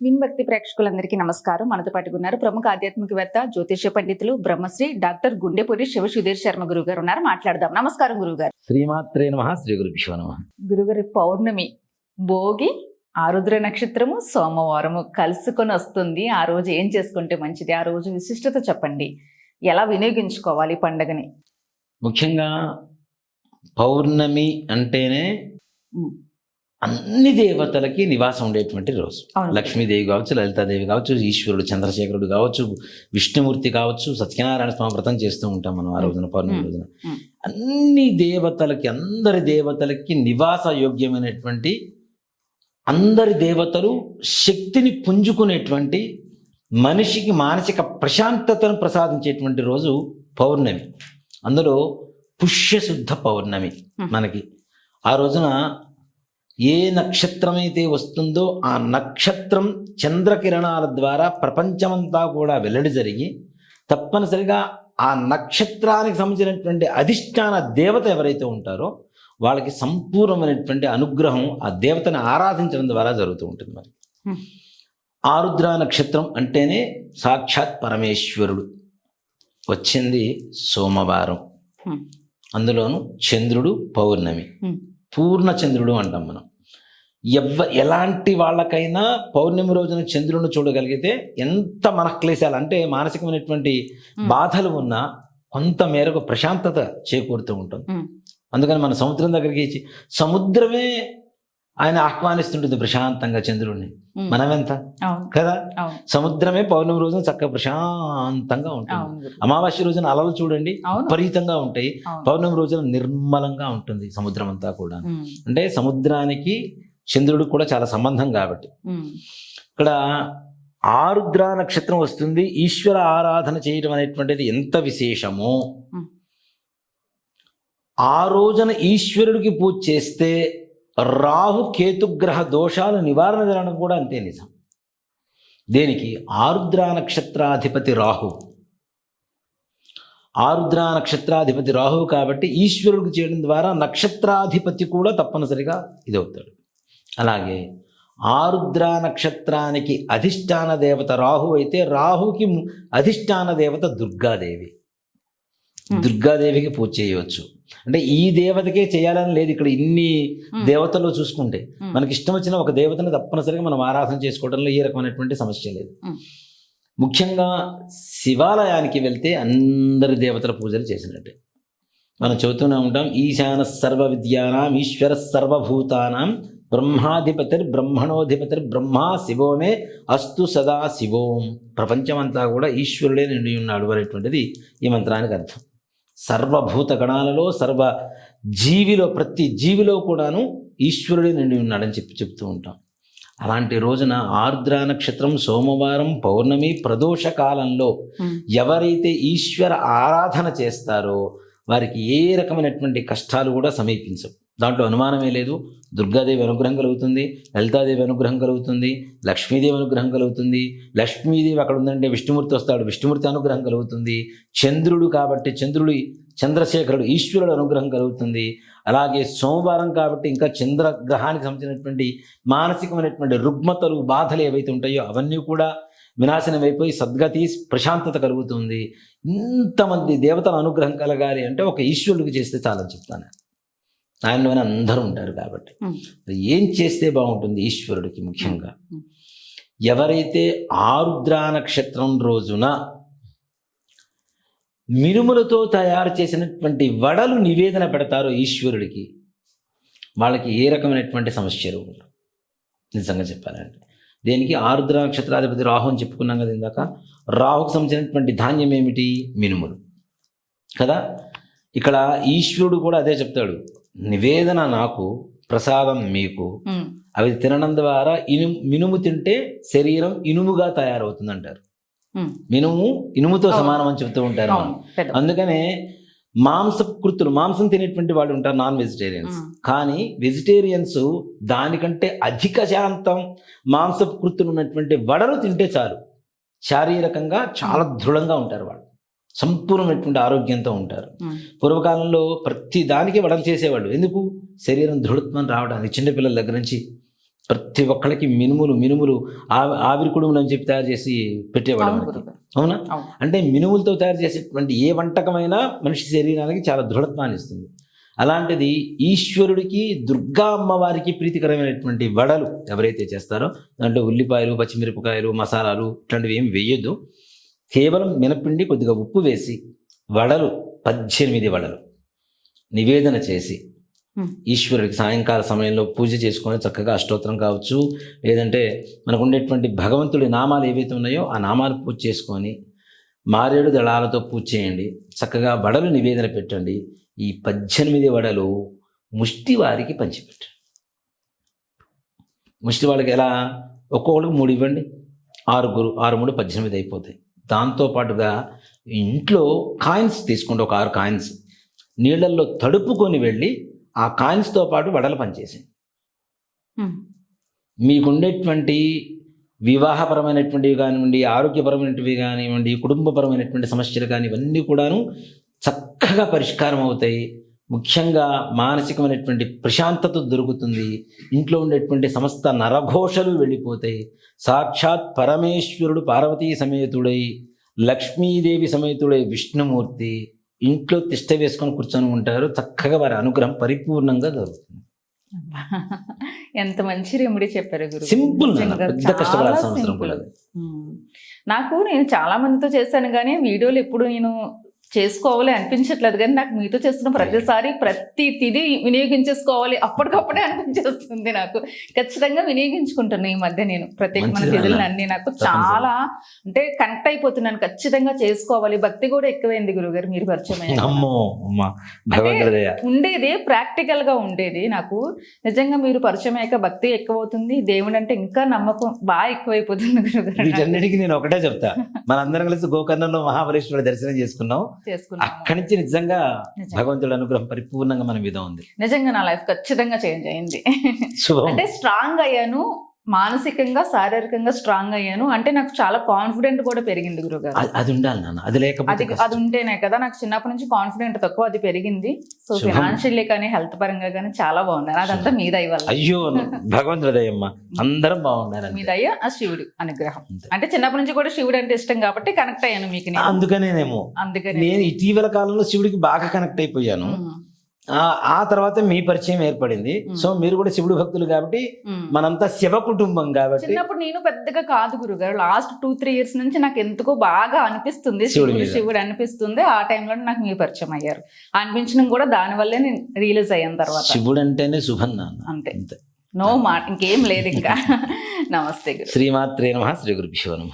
విన్భక్తి ప్రేక్షకులందరికీ నమస్కారం. మనతో పాటు ఉన్నారు ప్రముఖ ఆధ్యాత్మికవేత్త జ్యోతిష పండితులు బ్రహ్మశ్రీ డాక్టర్ గుండెపూరి శివ సుధీర్ శర్మ గురువు గారు ఉన్నారు. మాట్లాడదాం. నమస్కారం గురువు గారు శ్రీమాత్రే నమ. శ్రీ నమ. గురుగారి పౌర్ణమి భోగి ఆరుద్ర నక్షత్రము సోమవారము కలుసుకొని వస్తుంది. ఆ రోజు ఏం చేసుకుంటే మంచిది? ఆ రోజు విశిష్టత చెప్పండి. ఎలా వినియోగించుకోవాలి పండుగని? ముఖ్యంగా పౌర్ణమి అంటేనే. అన్ని దేవతలకి నివాసం ఉండేటువంటి రోజు. లక్ష్మీదేవి కావచ్చు లలితాదేవి కావచ్చు ఈశ్వరుడు చంద్రశేఖరుడు కావచ్చు విష్ణుమూర్తి కావచ్చు సత్యనారాయణ స్వామి వ్రతం చేస్తూ ఉంటాం మనం ఆ రోజున పౌర్ణమి. రోజున. అన్ని దేవతలకి అందరి దేవతలకి నివాస యోగ్యమైనటువంటి అందరి దేవతలు శక్తిని పుంజుకునేటువంటి మనిషికి మానసిక ప్రశాంతతను ప్రసాదించేటువంటి రోజు పౌర్ణమి అందులో పుష్యశుద్ధ పౌర్ణమి. మనకి ఆ రోజున ఏ నక్షత్రం అయితే వస్తుందో ఆ నక్షత్రం చంద్రకిరణాల ద్వారా ప్రపంచమంతా కూడా వెల్లడి జరిగి తప్పనిసరిగా ఆ నక్షత్రానికి సంబంధించినటువంటి అధిష్టాన దేవత ఎవరైతే ఉంటారో వాళ్ళకి సంపూర్ణమైనటువంటి అనుగ్రహం ఆ దేవతని ఆరాధించడం ద్వారా జరుగుతూ ఉంటుంది మరి. ఆరుద్ర నక్షత్రం అంటేనే సాక్షాత్ పరమేశ్వరుడు వచ్చింది సోమవారం. అందులోను చంద్రుడు పౌర్ణమి Hmm. పూర్ణ చంద్రుడు అంటాం మనం ఎవ ఎలాంటి వాళ్ళకైనా పౌర్ణమి రోజున చంద్రుడిని చూడగలిగితే ఎంత మనక్లేశాలు అంటే మానసికమైనటువంటి. బాధలు ఉన్నా కొంత మేరకు ప్రశాంతత చేకూరుతూ ఉంటుంది. అందుకని మన సముద్రం దగ్గరికి ఇచ్చి సముద్రమే ఆయన ఆహ్వానిస్తుంటుంది ప్రశాంతంగా చంద్రుడిని. మనమెంత? కదా? సముద్రమే పౌర్ణమి రోజున చక్కగా ప్రశాంతంగా ఉంటుంది. అమావాస్య రోజున అలలు చూడండి విపరీతంగా ఉంటాయి. పౌర్ణమి రోజున నిర్మలంగా ఉంటుంది సముద్రం అంతా కూడా. అంటే సముద్రానికి చంద్రుడికి కూడా చాలా సంబంధం కాబట్టి. ఇక్కడ ఆరుద్ర నక్షత్రం వస్తుంది. ఈశ్వర ఆరాధన చేయడం అనేటువంటిది ఎంత విశేషమో. ఆ రోజున ఈశ్వరుడికి పూజ చేస్తే రాహు కేతుగ్రహ దోషాలు నివారణ జరగడం కూడా అంతే నిజం. దేనికి? ఆరుద్ర నక్షత్రాధిపతి రాహు. ఆరుద్ర నక్షత్రాధిపతి రాహు కాబట్టి ఈశ్వరుడికి చేయడం ద్వారా నక్షత్రాధిపతి కూడా తప్పనిసరిగా ఇదవుతాడు. అలాగే ఆరుద్ర నక్షత్రానికి అధిష్టాన దేవత రాహు అయితే రాహుకి అధిష్టాన దేవత దుర్గాదేవి. దుర్గాదేవికి పూజ చేయవచ్చు అంటే ఈ దేవతకే చేయాలని లేదు ఇక్కడ ఇన్ని. దేవతలు చూసుకుంటే. మనకి ఇష్టం వచ్చిన ఒక దేవతను తప్పనిసరిగా మనం ఆరాధన చేసుకోవడంలో ఏ రకమైనటువంటి సమస్య లేదు. ముఖ్యంగా శివాలయానికి వెళ్తే అందరి దేవతల పూజలు చేసినట్టే మనం చెబుతూనే ఉంటాం ఈశాన సర్వ విద్యానాం ఈశ్వర సర్వభూతానాం బ్రహ్మాధిపతిర్ బ్రహ్మణోధిపతిర్ బ్రహ్మా శివోమే అస్తు సదా శివోం. ప్రపంచమంతా కూడా ఈశ్వరుడే నిండి ఉన్నాడు అనేటువంటిది ఈ మంత్రానికి అర్థం. సర్వభూత గణాలలో సర్వ జీవిలో ప్రతి జీవిలో కూడాను ఈశ్వరుడే నిండి ఉన్నాడని చెప్పి చెప్తూ ఉంటాం. అలాంటి రోజున ఆర్ద్ర నక్షత్రం సోమవారం పౌర్ణమి ప్రదోష కాలంలో. ఎవరైతే ఈశ్వర ఆరాధన చేస్తారో వారికి ఏ రకమైనటువంటి కష్టాలు కూడా సమీపించవు. దాంట్లో అనుమానమే లేదు. దుర్గాదేవి అనుగ్రహం కలుగుతుంది. లలితాదేవి అనుగ్రహం కలుగుతుంది. లక్ష్మీదేవి అనుగ్రహం కలుగుతుంది. లక్ష్మీదేవి అక్కడ ఉందంటే విష్ణుమూర్తి వస్తాడు. విష్ణుమూర్తి అనుగ్రహం కలుగుతుంది. చంద్రుడు కాబట్టి చంద్రుడి చంద్రశేఖరుడు ఈశ్వరుడు అనుగ్రహం కలుగుతుంది. అలాగే సోమవారం కాబట్టి ఇంకా చంద్రగ్రహానికి సంబంధించినటువంటి మానసికమైనటువంటి రుగ్మతలు బాధలు ఏవైతే ఉంటాయో అవన్నీ కూడా వినాశనం అయిపోయి సద్గతి ప్రశాంతత కలుగుతుంది. ఇంతమంది దేవతల అనుగ్రహం కలగాలి అంటే ఒక ఈశ్వరుడికి చేస్తే చాలని చెప్తాను. ఆయనలోనే అందరూ ఉంటారు కాబట్టి. ఏం చేస్తే బాగుంటుంది ఈశ్వరుడికి ముఖ్యంగా. ఎవరైతే ఆరుద్ర నక్షత్రం రోజున మినుములతో తయారు చేసినటువంటి వడలు నివేదన పెడతారో ఈశ్వరుడికి వాళ్ళకి ఏ రకమైనటువంటి సమస్యలు ఉండవు నిజంగా చెప్పాలంటే. దేనికి? ఆరుద్ర నక్షత్రాధిపతి రాహు అని చెప్పుకున్నాం కదా ఇందాక. రాహుకు సంబంధించినటువంటి ధాన్యం ఏమిటి? మినుములు. కదా? ఇక్కడ ఈశ్వరుడు కూడా అదే చెప్తాడు. నివేదన నాకు ప్రసాదం మీకు. అవి తినడం ద్వారా ఇనుము మినుము తింటే శరీరం ఇనుముగా తయారవుతుంది అంటారు. మినుము ఇనుముతో. సమానం అని చెప్తూ ఉంటారు అందుకనే మాంసకృతులు మాంసం తినేటువంటి వాళ్ళు ఉంటారు నాన్ వెజిటేరియన్స్. కానీ వెజిటేరియన్స్ దానికంటే అధిక శాంతం మాంసకృతులు ఉన్నటువంటి వడలు తింటే చాలు శారీరకంగా చాలా దృఢంగా ఉంటారు వాళ్ళు సంపూర్ణమైనటువంటి ఆరోగ్యంతో ఉంటారు. పూర్వకాలంలో ప్రతి దానికి వడలు చేసేవాళ్ళు. ఎందుకు? శరీరం దృఢత్వం రావడానికి. చిన్నపిల్లల దగ్గర నుంచి ప్రతి ఒక్కళ్ళకి మినుములు మినుములు ఆవి ఆవిరి కుడుములు అని చెప్పి తయారు చేసి పెట్టేవాళ్ళు అవును. అంటే మినుములతో తయారు చేసేటువంటి ఏ వంటకమైనా మనిషి శరీరానికి చాలా దృఢత్వాన్ని ఇస్తుంది. అలాంటిది ఈశ్వరుడికి దుర్గా అమ్మవారికి ప్రీతికరమైనటువంటి వడలు ఎవరైతే చేస్తారో దాంట్లో ఉల్లిపాయలు పచ్చిమిరపకాయలు మసాలాలు ఇట్లాంటివి ఏం వేయొద్దు. కేవలం మినపిండి కొద్దిగా ఉప్పు వేసి వడలు పద్దెనిమిది వడలు నివేదన చేసి. ఈశ్వరుడికి సాయంకాల సమయంలో పూజ చేసుకొని చక్కగా అష్టోత్తరం కావచ్చు లేదంటే మనకు ఉండేటువంటి భగవంతుడి నామాలు ఏవైతే ఉన్నాయో ఆ నామాలు పూజ చేసుకొని మారేడు దళాలతో పూజ చేయండి చక్కగా వడలు నివేదన పెట్టండి ఈ పద్దెనిమిది వడలు ముష్టి వారికి పంచిపెట్టండి. ముష్టి వాళ్ళకి ఎలా? ఒక్కొక్కడికి మూడు ఇవ్వండి. ఆరుగురు ఆరు మూడు పద్దెనిమిది అయిపోతాయి. దాంతోపాటుగా ఇంట్లో కాయిన్స్ తీసుకోండి ఒక ఆరు కాయిన్స్ నీళ్ళల్లో తడుపుకొని వెళ్ళి ఆ కాయిన్స్తో పాటు వడలు పనిచేసేయండి ఉమ్. మీకుండేటువంటి వివాహపరమైనటువంటివి కానివ్వండి ఆరోగ్యపరమైనటువంటివి కానివ్వండి కుటుంబపరమైనటువంటి సమస్యలు కానీ ఇవన్నీ కూడాను చక్కగా పరిష్కారం అవుతాయి ముఖ్యంగా మానసికమైనటువంటి ప్రశాంతత దొరుకుతుంది. ఇంట్లో ఉండేటువంటి సమస్త నరఘోషలు వెళ్ళిపోతాయి. సాక్షాత్ పరమేశ్వరుడు పార్వతీ సమేతుడై లక్ష్మీదేవి సమేతుడై విష్ణుమూర్తి ఇంట్లో తిష్ట వేసుకొని కూర్చొని ఉంటారు. చక్కగా వారి అనుగ్రహం పరిపూర్ణంగా దొరుకుతుంది. ఎంత మంచి రెమెడీ చెప్పారు గురు సింపుల్ పెద్ద కష్టపడాల్సిన అవసరం. నాకు నేను చాలా మందితో చేశాను కానీ వీడియోలు ఎప్పుడు నేను చేసుకోవాలి అనిపించట్లేదు కానీ నాకు మీతో చేస్తున్న ప్రతిసారి ప్రతి తిది వినియోగించేసుకోవాలి. అప్పటికప్పుడే అనిపించేస్తుంది నాకు. ఖచ్చితంగా వినియోగించుకుంటున్నాను ఈ మధ్య నేను. ప్రత్యేక మన మంచిది తిథులు నాన్న. అన్ని నాకు. చాలా అంటే కనెక్ట్ అయిపోతున్నాను. ఖచ్చితంగా చేసుకోవాలి. భక్తి కూడా ఎక్కువైంది గురుగారు. మీరు పరిచయం ఉండేది ప్రాక్టికల్గా ఉండేది నాకు. నిజంగా మీరు పరిచయం అయ్యాక భక్తి ఎక్కువ అవుతుంది దేవుడు అంటే ఇంకా నమ్మకం బాగా ఎక్కువైపోతుంది గురుగారు. వీటన్నిటికీ నేను ఒకటే చెప్తా. మనందరం కలిసి గోకర్ణంలో మహాబలేశ్వరుడు దర్శనం చేసుకున్నాం. అక్కడి నుంచి నిజంగా. భగవంతుడి అనుగ్రహం పరిపూర్ణంగా మన మీద ఉంది. నిజంగా నా లైఫ్ ఖచ్చితంగా చేంజ్ అయింది. అంటే స్ట్రాంగ్ అయ్యాను మానసికంగా శారీరకంగా స్ట్రాంగ్ అయ్యాను. అంటే నాకు చాలా కాన్ఫిడెంట్ కూడా పెరిగింది గురుగారు. అది- ఉండాలి నాన్న. అది లేకపోతే అది ఉంటేనే కదా నాకు చిన్నప్పటి నుంచి కాన్ఫిడెంట్ తక్కువ అది పెరిగింది. సో. ఫినాన్షియల్లీ కానీ హెల్త్ పరంగా కానీ చాలా బాగున్నాను. అదంతా మీ దయ వల్ల. అయ్యో భగవంతుడయ్యమ్మ అందరం బాగున్నారు మీ దయ ఆ శివుడు అనుగ్రహం. అంటే చిన్నప్పటి నుంచి కూడా శివుడు అంటే ఇష్టం కాబట్టి కనెక్ట్ అయ్యాను మీకు నేను. అందుకనేనేమో. అందుకని. నేను ఇటీవల కాలంలో శివుడికి బాగా కనెక్ట్ అయిపోయాను. ఆ తర్వాత మీ పరిచయం ఏర్పడింది. సో మీరు కూడా శివుడు భక్తులు కాబట్టి. మనంతా శివ కుటుంబం కాబట్టి చిన్నప్పుడు నేను పెద్దగా కాదు గురుగారు. లాస్ట్ టూ త్రీ ఇయర్స్ నుంచి నాకు ఎందుకో బాగా అనిపిస్తుంది. శివుడి శివుడు అనిపిస్తుంది. ఆ టైంలో నాకు మీ పరిచయం అయ్యారు. అనిపించడం కూడా దాని వల్లే నేను రిలీజ్ అయ్యాను తర్వాత. శివుడు అంటేనే శుభం నాన్న. అంతే. నో మాట ఇంకేం లేదు ఇంకా. నమస్తే శ్రీమాత్రే నమ శ్రీ గురుభ్యో నమ.